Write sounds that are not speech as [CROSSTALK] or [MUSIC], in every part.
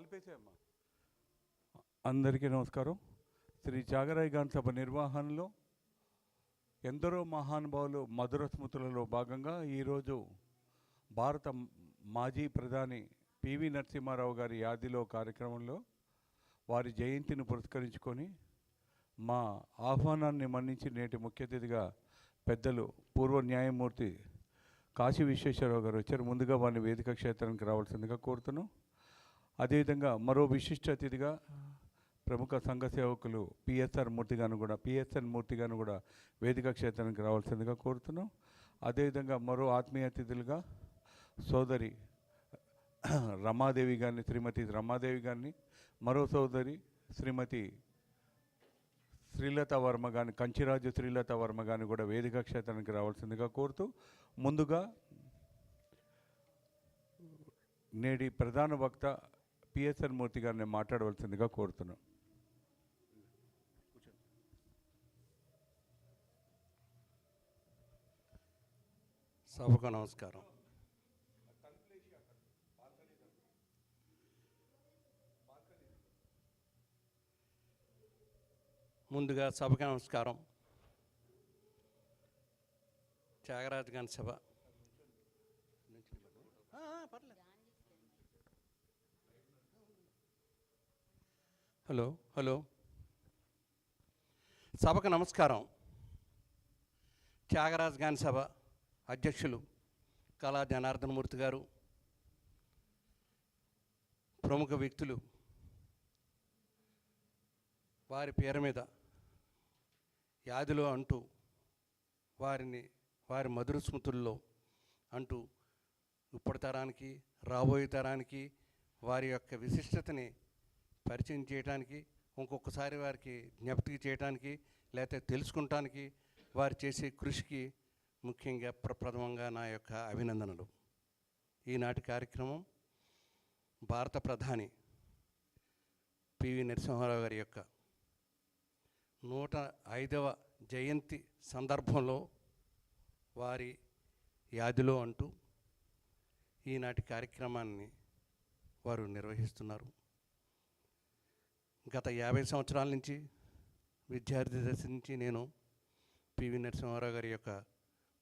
కలిపేసేయమ్మా. అందరికీ నమస్కారం. శ్రీ త్యాగరాయ సభ నిర్వహణలో ఎందరో మహానుభావులు మధుర స్మృతులలో భాగంగా ఈరోజు భారత మాజీ ప్రధాని పివి నరసింహారావు గారి యాదిలో కార్యక్రమంలో వారి జయంతిని పురస్కరించుకొని మా ఆహ్వానాన్ని మన్నించి నేటి ముఖ్య అతిథిగా పెద్దలు పూర్వ న్యాయమూర్తి కాశీ విశ్వేశ్వరరావు గారు వచ్చారు. ముందుగా వారిని వేదిక క్షేత్రానికి రావాల్సిందిగా కోరుతున్నాం. అదేవిధంగా మరో విశిష్ట అతిథిగా ప్రముఖ సంఘ సేవకులు పిఎస్ఆర్ మూర్తి గాను కూడా పిఎస్ఎన్ మూర్తి గాను కూడా వేదిక క్షేత్రానికి రావాల్సిందిగా కోరుతున్నాం. అదేవిధంగా మరో ఆత్మీయ అతిథులుగా సోదరి రమాదేవి గారిని శ్రీమతి రమాదేవి గారిని మరో సోదరి శ్రీమతి శ్రీలత వర్మ గాని కంచిరాజు శ్రీలత వర్మ గాని కూడా వేదిక క్షేత్రానికి రావాల్సిందిగా కోరుతూ ముందుగా నేటి ప్రధాన వక్త పిఎస్ఎన్ మూర్తి గారిని మాట్లాడవలసిందిగా కోరుతున్నాం. సభకు నమస్కారం. ముందుగా సభకు నమస్కారం. త్యాగరాజు గారి సభ. పర్లేదు. Hello hello. సభకు నమస్కారం. త్యాగరాజ్ గాన్ సభ అధ్యక్షులు కళా జనార్దనమూర్తి గారు ప్రముఖ వ్యక్తులు వారి పేరు మీద యాదిలో అంటూ వారిని వారి మధుర స్మృతుల్లో అంటూ ఇప్పటి తరానికి రాబోయే తరానికి వారి యొక్క విశిష్టతని పరిచయం చేయడానికి ఇంకొకసారి వారికి జ్ఞప్తికి చేయడానికి లేకపోతే తెలుసుకుంటానికి వారు చేసే కృషికి ముఖ్యంగా ప్రప్రథమంగా నా యొక్క అభినందనలు. ఈనాటి కార్యక్రమం భారత ప్రధాని పివి నరసింహారావు గారి యొక్క నూట ఐదవ జయంతి సందర్భంలో వారి యాదిలో అంటూ ఈనాటి కార్యక్రమాన్ని వారు నిర్వహిస్తున్నారు. గత యాభై సంవత్సరాల నుంచి విద్యార్థి దశ నుంచి నేను పివి నరసింహారావు గారి యొక్క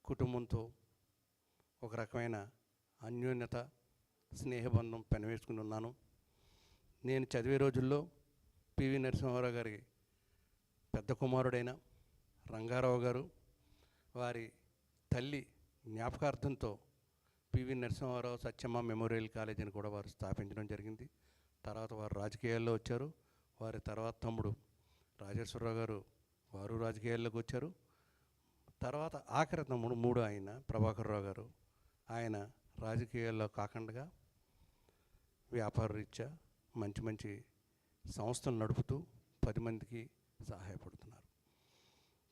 కుటుంబంతో ఒక రకమైన అన్యోన్యత స్నేహబంధం పెనవేసుకుని ఉన్నాను. నేను చదివే రోజుల్లో పివి నరసింహారావు గారి పెద్ద కుమారుడైన రంగారావు గారు వారి తల్లి జ్ఞాపకార్థంతో పివి నరసింహారావు సత్యమ్మ మెమోరియల్ కాలేజీని కూడా వారు స్థాపించడం జరిగింది. తర్వాత వారు రాజకీయాల్లో వచ్చారు. వారి తర్వాత తమ్ముడు రాజేశ్వరరావు గారు వారు రాజకీయాల్లోకి వచ్చారు. తర్వాత ఆఖరి తమ్ముడు మూడు ఆయన ప్రభాకర్రావు గారు. ఆయన రాజకీయాల్లో కాకుండా వ్యాపార రీత్యా మంచి మంచి సంస్థలు నడుపుతూ పది మందికి సహాయపడుతున్నారు.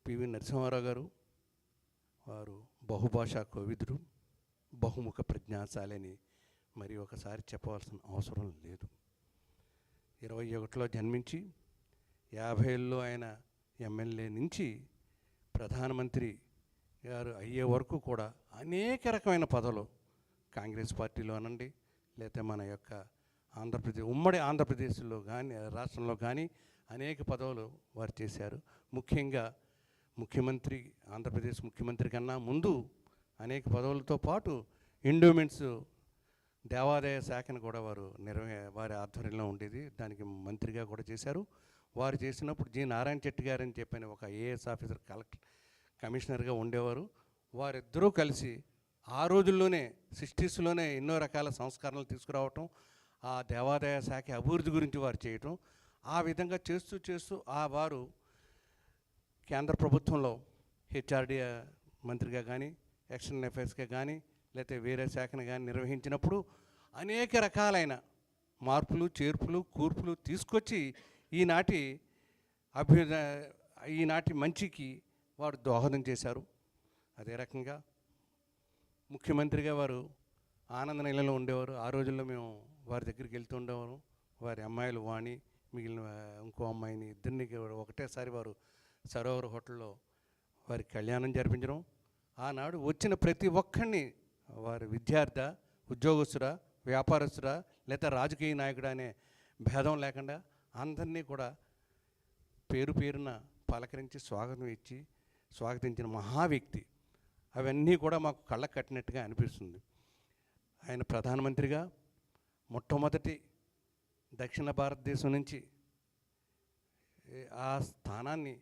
పివి నరసింహారావు గారు వారు బహుభాషా కోవిదుడు బహుముఖ ప్రజ్ఞాశాలని. మరి ఒకసారి చెప్పవలసిన అవసరం లేదు. ఇరవై ఒకటిలో జన్మించి యాభైలో ఆయన ఎమ్మెల్యే నుంచి ప్రధానమంత్రి గారు అయ్యే వరకు కూడా అనేక రకమైన పదవులు కాంగ్రెస్ పార్టీలో అనండి లేకపోతే మన యొక్క ఆంధ్రప్రదేశ్ ఉమ్మడి ఆంధ్రప్రదేశ్లో కానీ రాష్ట్రంలో కానీ అనేక పదవులు వారు చేశారు. ముఖ్యంగా ముఖ్యమంత్రి ఆంధ్రప్రదేశ్ ముఖ్యమంత్రి కన్నా ముందు అనేక పదవులతో పాటు ఎండోమెంట్స్ దేవాదాయ శాఖను కూడా వారు నిర్వహ వారి ఆధ్వర్యంలో ఉండేది. దానికి మంత్రిగా కూడా చేశారు. వారు చేసినప్పుడు జి. నారాయణ చెట్టి గారని చెప్పిన ఒక ఐఏఎస్ ఆఫీసర్ కలెక్టర్ కమిషనర్గా ఉండేవారు. వారిద్దరూ కలిసి ఆ రోజుల్లోనే సిక్స్టీస్లోనే ఎన్నో రకాల సంస్కరణలు తీసుకురావటం ఆ దేవాదాయ శాఖ అభివృద్ధి గురించి వారు చేయటం. ఆ విధంగా చేస్తూ చేస్తూ ఆ వారు కేంద్ర ప్రభుత్వంలో హెచ్ఆర్డి మంత్రిగా కానీ ఎక్స్టర్నల్ అఫైర్స్గా కానీ లేకపోతే వేరే శాఖను కానీ నిర్వహించినప్పుడు అనేక రకాలైన మార్పులు చేర్పులు కూర్పులు తీసుకొచ్చి ఈనాటి అభ్యుద ఈనాటి మంచికి వారు దోహదం చేశారు. అదే రకంగా ముఖ్యమంత్రిగా వారు ఆనంద నిలయంలో ఉండేవారు. ఆ రోజుల్లో మేము వారి దగ్గరికి వెళ్తూ ఉండేవారు. వారి అమ్మాయిలు వాణి మిగిలిన ఇంకో అమ్మాయిని ఇద్దరిని ఒకటేసారి వారు సరోవర్ హోటల్లో వారి కళ్యాణం జరిపించడం. ఆనాడు వచ్చిన ప్రతి ఒక్కరిని వారి విద్యార్థి ఉద్యోగస్తురా వ్యాపారస్తురా లేదా రాజకీయ నాయకుడా అనే భేదం లేకుండా అందరినీ కూడా పేరు పేరున పలకరించి స్వాగతం ఇచ్చి స్వాగతించిన మహా వ్యక్తి. అవన్నీ కూడా మాకు కళ్ళకు కట్టినట్టుగా అనిపిస్తుంది. ఆయన ప్రధానమంత్రిగా మొట్టమొదటి దక్షిణ భారతదేశం నుంచి ఆ స్థానాన్ని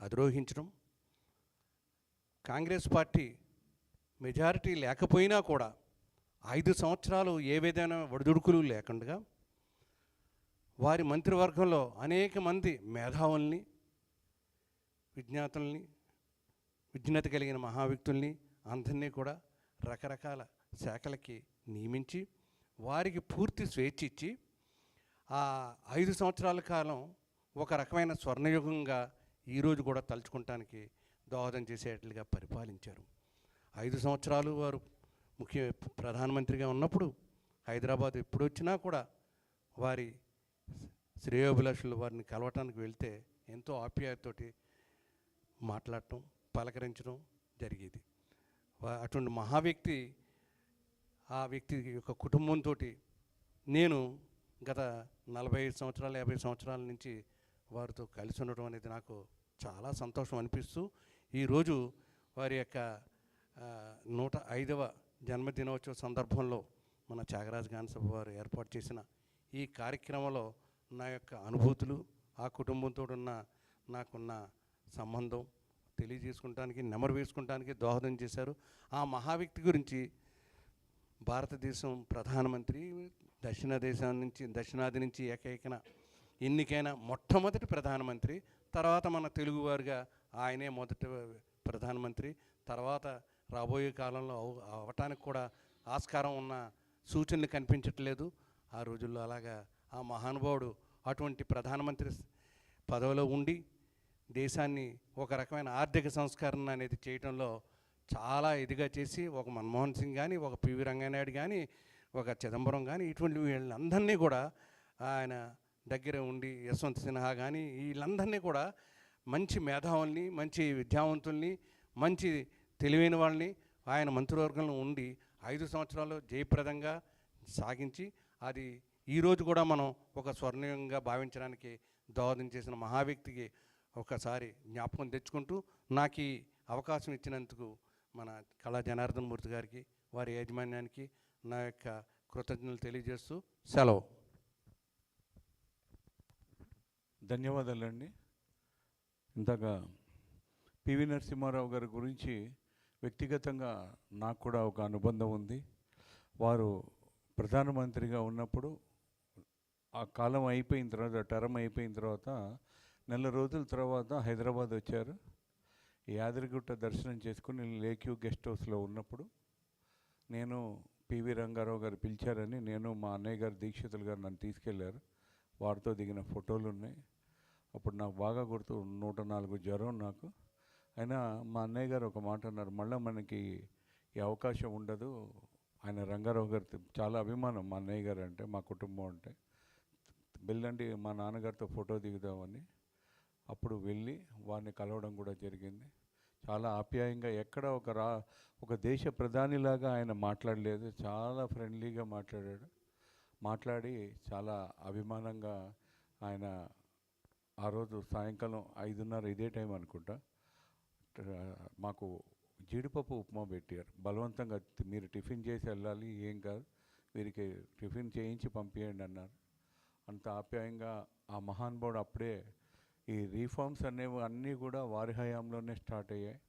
అధిరోహించడం. కాంగ్రెస్ పార్టీ మెజారిటీ లేకపోయినా కూడా ఐదు సంవత్సరాలు ఏ విధమైన ఒడిదుడుకులు లేకుండా వారి మంత్రివర్గంలో అనేక మంది మేధావుల్ని విజ్ఞాతుల్ని విజ్ఞత కలిగిన మహావ్యక్తుల్ని అందరినీ కూడా రకరకాల శాఖలకి నియమించి వారికి పూర్తి స్వేచ్ఛ ఇచ్చి ఆ ఐదు సంవత్సరాల కాలం ఒక రకమైన స్వర్ణయుగంగా ఈరోజు కూడా తలుచుకుంటానికి దోహదం చేసేట్లుగా పరిపాలించారు. ఐదు సంవత్సరాలు వారు ముఖ్య ప్రధానమంత్రిగా ఉన్నప్పుడు హైదరాబాద్ ఎప్పుడు వచ్చినా కూడా వారి శ్రేయోభిలాషులు వారిని కలవటానికి వెళ్తే ఎంతో ఆప్యాయతతోటి మాట్లాడటం పలకరించడం జరిగేది. అటువంటి మహా వ్యక్తి ఆ వ్యక్తి యొక్క కుటుంబంతో నేను గత నలభై ఐదు సంవత్సరాలు యాభై సంవత్సరాల నుంచి వారితో కలిసి ఉండటం అనేది నాకు చాలా సంతోషం అనిపిస్తూ ఈరోజు వారి యొక్క నూట ఐదవ జన్మదినోత్సవ సందర్భంలో మన త్యాగరాజ గానసభ వారు ఏర్పాటు చేసిన ఈ కార్యక్రమంలో నా యొక్క అనుభూతులు ఆ కుటుంబంతో ఉన్న నాకున్న సంబంధం తెలియజేసుకుంటానికి నెమరు వేసుకుంటానికి దోహదం చేశారు. ఆ మహా వ్యక్తి గురించి భారతదేశం ప్రధానమంత్రి దక్షిణ దేశం నుంచి దక్షిణాది నుంచి ఏకైకన ఎన్నికైన మొట్టమొదటి ప్రధానమంత్రి తర్వాత మన తెలుగువారుగా ఆయనే మొదటి ప్రధానమంత్రి తర్వాత రాబోయే కాలంలో అవ అవటానికి కూడా ఆస్కారం ఉన్న సూచనలు కనిపించట్లేదు. ఆ రోజుల్లో అలాగా ఆ మహానుభావుడు అటువంటి ప్రధానమంత్రి పదవిలో ఉండి దేశాన్ని ఒక రకమైన ఆర్థిక సంస్కరణ అనేది చేయడంలో చాలా ఇదిగా చేసి ఒక మన్మోహన్ సింగ్ కానీ ఒక పివి రంగనాయుడు కానీ ఒక చిదంబరం కానీ ఇటువంటి వీళ్ళందరినీ కూడా ఆయన దగ్గర ఉండి యశ్వంత్ సిన్హా కానీ వీళ్ళందరినీ కూడా మంచి మేధావుల్ని మంచి విద్యావంతుల్ని మంచి తెలివైన వాళ్ళని ఆయన మంత్రివర్గంలో ఉండి ఐదు సంవత్సరాలు జయప్రదంగా సాగించి అది ఈరోజు కూడా మనం ఒక స్వర్ణయుగంగా భావించడానికి దోహదం చేసిన మహా వ్యక్తికి ఒకసారి జ్ఞాపకం తెచ్చుకుంటూ నాకు ఈ అవకాశం ఇచ్చినందుకు మన కళా జనార్దన్ మూర్తి గారికి వారి యాజమాన్యానికి నా యొక్క కృతజ్ఞతలు తెలియజేస్తూ సెలవు. ధన్యవాదాలండి. ఇందాక పివి నరసింహారావు గారి గురించి వ్యక్తిగతంగా నాకు కూడా ఒక అనుబంధం ఉంది. వారు ప్రధానమంత్రిగా ఉన్నప్పుడు ఆ కాలం అయిపోయిన తర్వాత టర్మ్ అయిపోయిన తర్వాత నెల రోజుల తర్వాత హైదరాబాద్ వచ్చారు. యాదగిరిగుట్ట దర్శనం చేసుకుని లేక్యూ గెస్ట్ హౌస్లో ఉన్నప్పుడు నేను పివి రంగారావు గారు పిలిచారని నేను మా అన్నయ్య గారు దీక్షితులు గారు నన్ను తీసుకెళ్ళారు. వారితో దిగిన ఫోటోలు ఉన్నాయి. అప్పుడు నాకు బాగా గుర్తు నూట నాలుగు జ్వరం నాకు. అయినా మా అన్నయ్య గారు ఒక మాట అన్నారు మళ్ళీ మనకి ఈ అవకాశం ఉండదు. ఆయన రంగారావు గారి చాలా అభిమానం మా అన్నయ్య గారు అంటే మా కుటుంబం అంటే. వెళ్ళండి మా నాన్నగారితో ఫోటో దిగుదామని. అప్పుడు వెళ్ళి వారిని కలవడం కూడా జరిగింది. చాలా ఆప్యాయంగా ఎక్కడ ఒక రా ఒక దేశ ప్రధానిలాగా ఆయన మాట్లాడలేదు. చాలా ఫ్రెండ్లీగా మాట్లాడాడు. మాట్లాడి చాలా అభిమానంగా ఆయన ఆ రోజు సాయంకాలం ఐదున్నర ఇదే టైం అనుకుంటా. మాకు జీడిపప్పు ఉప్మా పెట్టారు. బలవంతంగా మీరు టిఫిన్ చేసి వెళ్ళాలి ఏం కాదు. వీరికి టిఫిన్ చేయించి పంపించండి అన్నారు. అంత ఆప్యాయంగా ఆ మహానుభావుడు అప్పుడే ఈ రీఫార్మ్స్ అనేవి అన్నీ కూడా వారి హయాంలోనే స్టార్ట్ అయ్యాయి.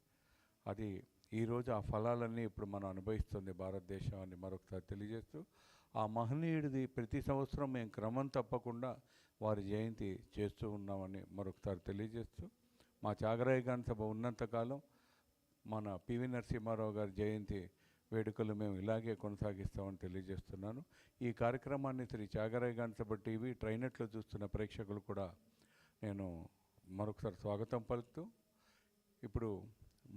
అది ఈరోజు ఆ ఫలాలన్నీ ఇప్పుడు మనం అనుభవిస్తుంది భారతదేశం అని మరొకసారి తెలియజేస్తూ ఆ మహనీయుడిది ప్రతి సంవత్సరం మేము క్రమం తప్పకుండా వారి జయంతి చేస్తూ ఉన్నామని మరొకసారి తెలియజేస్తూ మా త్యాగరాయ సభ ఉన్నంతకాలం మన పివి నరసింహారావు గారి జయంతి వేడుకలు మేము ఇలాగే కొనసాగిస్తామని తెలియజేస్తున్నాను. ఈ కార్యక్రమాన్ని శ్రీ త్యాగరాయ సభ టీవీ ట్రైనెట్లో చూస్తున్న ప్రేక్షకులు కూడా నేను మరొకసారి స్వాగతం పలుకుతూ ఇప్పుడు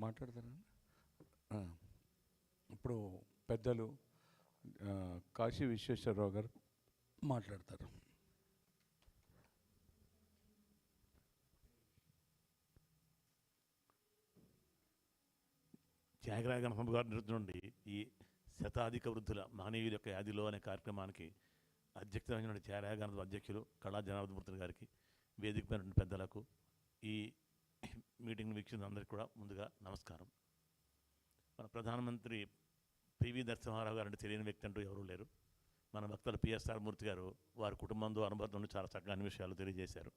మాట్లాడతారా? ఇప్పుడు పెద్దలు కాశీ విశ్వేశ్వరరావు గారు మాట్లాడతారు. త్యాగరాయ గణపతి గారి నుండి ఈ శతాధిక వృద్ధుల మహనీయుల యొక్క యాదిలో అనే కార్యక్రమానికి అధ్యక్షత వహించిన చారాగానంద అధ్యక్షులు కళా జనార్దమూర్తులు గారికి వేదిక పైన పెద్దలకు ఈ మీటింగ్ వీక్షించిన అందరికీ కూడా ముందుగా నమస్కారం. మన ప్రధానమంత్రి పివి నరసింహారావు గారు అంటే తెలియని వ్యక్తి అంటూ ఎవరూ లేరు. మన భక్తుల పిఎస్ఆర్ మూర్తి గారు వారి కుటుంబంతో అనుబంధంలో చాలా చక్కగా అన్ని విషయాలు తెలియజేశారు.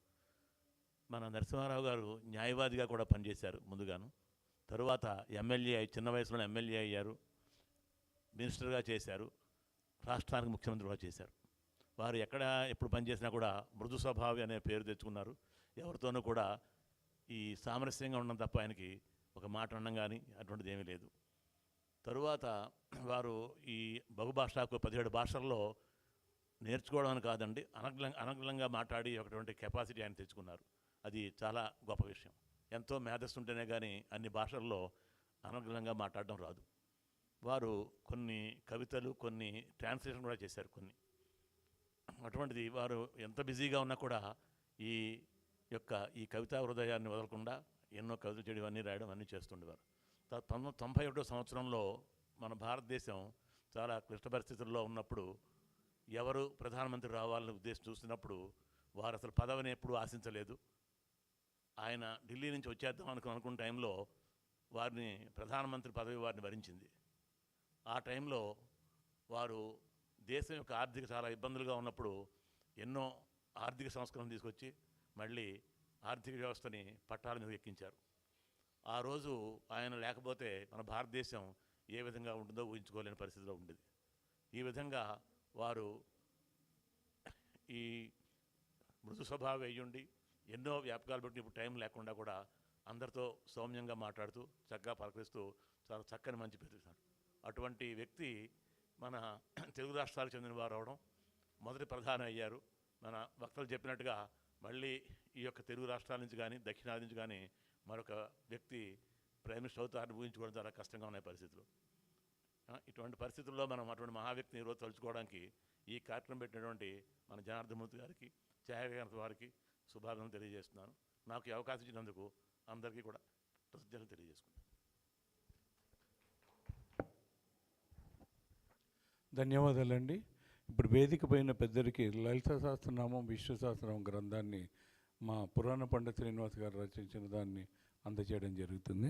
మన నరసింహారావు గారు న్యాయవాదిగా కూడా పనిచేశారు ముందుగాను. తరువాత ఎమ్మెల్యే చిన్న వయసులో ఎమ్మెల్యే అయ్యారు. మినిస్టర్గా చేశారు. రాష్ట్రానికి ముఖ్యమంత్రి కూడా చేశారు. వారు ఎక్కడ ఎప్పుడు పనిచేసినా కూడా మృదు స్వభావి అనే పేరు తెచ్చుకున్నారు. ఎవరితోనూ కూడా ఈ సామరస్యంగా ఉండడం తప్ప ఆయనకి ఒక మాట అనడం కానీ అటువంటిది ఏమీ లేదు. తరువాత వారు ఈ బహుభాషకు పదిహేడు భాషల్లో నేర్చుకోవడం కాదండి. అనగ్లం అనగ్లంగా మాట్లాడి ఒకటువంటి కెపాసిటీ ఆయన తెచ్చుకున్నారు. అది చాలా గొప్ప విషయం. ఎంతో మేధస్సు ఉంటేనే కానీ అన్ని భాషల్లో అనుగుణంగా మాట్లాడడం రాదు. వారు కొన్ని కవితలు కొన్ని ట్రాన్స్లేషన్ కూడా చేశారు కొన్ని. అటువంటిది వారు ఎంత బిజీగా ఉన్నా కూడా ఈ యొక్క ఈ కవితా హృదయాన్ని వదలకుండా ఎన్నో కవితలు చేయడం అన్నీ రాయడం అన్నీ చేస్తుండేవారు. త- తొంభై తొంభై ఒకటో సంవత్సరంలో మన భారతదేశం చాలా క్లిష్ట పరిస్థితుల్లో ఉన్నప్పుడు ఎవరు ప్రధానమంత్రి రావాలని ఉద్దేశం చూసినప్పుడు వారు అసలు పదవిని ఎప్పుడూ ఆశించలేదు. ఆయన ఢిల్లీ నుంచి వచ్చేద్దాం అనుకుని అనుకున్న టైంలో వారిని ప్రధానమంత్రి పదవి వారిని భరించింది. ఆ టైంలో వారు దేశం యొక్క ఆర్థిక చాలా ఇబ్బందులుగా ఉన్నప్పుడు ఎన్నో ఆర్థిక సంస్కరణ తీసుకొచ్చి మళ్ళీ ఆర్థిక వ్యవస్థని పట్టాల మీద ఎక్కించారు. ఆ రోజు ఆయన లేకపోతే మన భారతదేశం ఏ విధంగా ఉంటుందో ఊహించుకోలేని పరిస్థితిలో ఉండేది. ఈ విధంగా వారు ఈ మృదు స్వభావం అయ్యుండి ఎన్నో వ్యాపకాలు పెట్టి ఇప్పుడు టైం లేకుండా కూడా అందరితో సౌమ్యంగా మాట్లాడుతూ చక్కగా పలకరిస్తూ చాలా చక్కని మంచి పెరుగుతున్నాడు అటువంటి వ్యక్తి మన [CLEARS THROAT] తెలుగు రాష్ట్రాలకు చెందిన వారు అవడం మొదటి ప్రధాని అయ్యారు. మన వక్తలు చెప్పినట్టుగా మళ్ళీ ఈ యొక్క తెలుగు రాష్ట్రాల నుంచి కానీ దక్షిణాది నుంచి కానీ మరొక వ్యక్తి ప్రైమ్ మినిస్టర్ అవుతారని ఊహించుకోవడం చాలా కష్టంగా ఉన్నాయి పరిస్థితులు. ఇటువంటి పరిస్థితుల్లో మనం అటువంటి మహా వ్యక్తిని ఈరోజు తలుచుకోవడానికి ఈ కార్యక్రమం పెట్టినటువంటి మన జనార్దమూర్తి గారికి ఛాయాగాంత వారికి శుభాకాంక్షలు తెలియజేస్తున్నాను. నాకు ఈ అవకాశం ఇచ్చినందుకు అందరికీ కూడా కృతజ్ఞతలు తెలియజేసుకున్నాను ధన్యవాదాలండి. ఇప్పుడు వేదిక పైన పెద్దరికి లలిత సహస్రనామం విష్ణు సహస్రనామం గ్రంథాన్ని మా పురాణ పండిత శ్రీనివాస్ గారు రచించిన దాన్ని అందజేయడం జరుగుతుంది.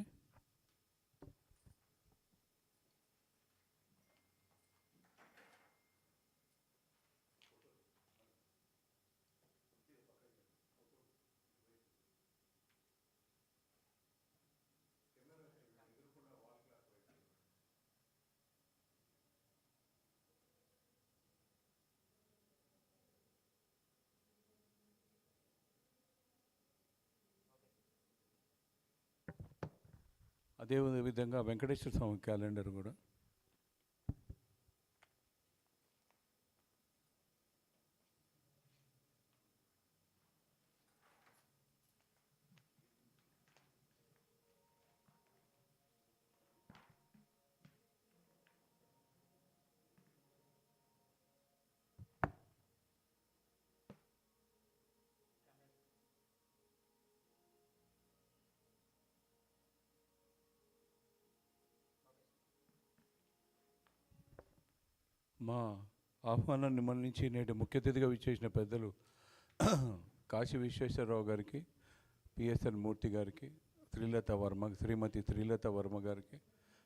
అదే విధంగా వెంకటేశ్వర స్వామి క్యాలెండర్ కూడా. మా ఆహ్వానాన్ని మన్నించి నేటి ముఖ్య అతిథిగా విచ్చేసిన పెద్దలు కాశీ విశ్వేశ్వరరావు గారికి పిఎస్ఎన్ మూర్తి గారికి శ్రీలత వర్మ శ్రీమతి శ్రీలత వర్మ గారికి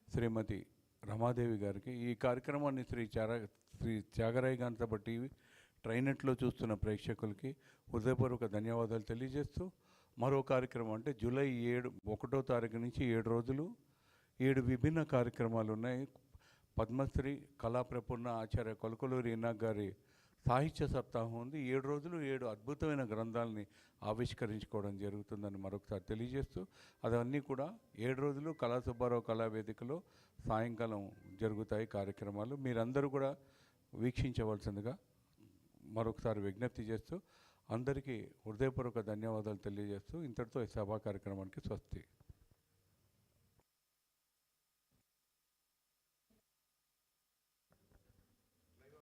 శ్రీమతి రమాదేవి గారికి ఈ కార్యక్రమాన్ని శ్రీ చారా శ్రీ త్యాగరాయ గాంతప టీవీ ట్రైనెట్లో చూస్తున్న ప్రేక్షకులకి హృదయపూర్వక ధన్యవాదాలు తెలియజేస్తూ మరో కార్యక్రమం అంటే జూలై ఏడు ఒకటో తారీఖు నుంచి ఏడు రోజులు ఏడు విభిన్న కార్యక్రమాలు ఉన్నాయి. పద్మశ్రీ కళాప్రపూర్ణ ఆచార్య కొలకలూరి ఇన్నా గారి సాహిత్య సప్తాహం ఉంది. ఏడు రోజులు ఏడు అద్భుతమైన గ్రంథాలని ఆవిష్కరించుకోవడం జరుగుతుందని మరొకసారి తెలియజేస్తూ అవన్నీ కూడా ఏడు రోజులు కళా సుబ్బారావు కళావేదికలో సాయంకాలం జరుగుతాయి కార్యక్రమాలు. మీరందరూ కూడా వీక్షించవలసిందిగా మరొకసారి విజ్ఞప్తి చేస్తూ అందరికీ హృదయపూర్వక ధన్యవాదాలు తెలియజేస్తూ ఇంతటితో ఈ సభా కార్యక్రమానికి స్వస్తి.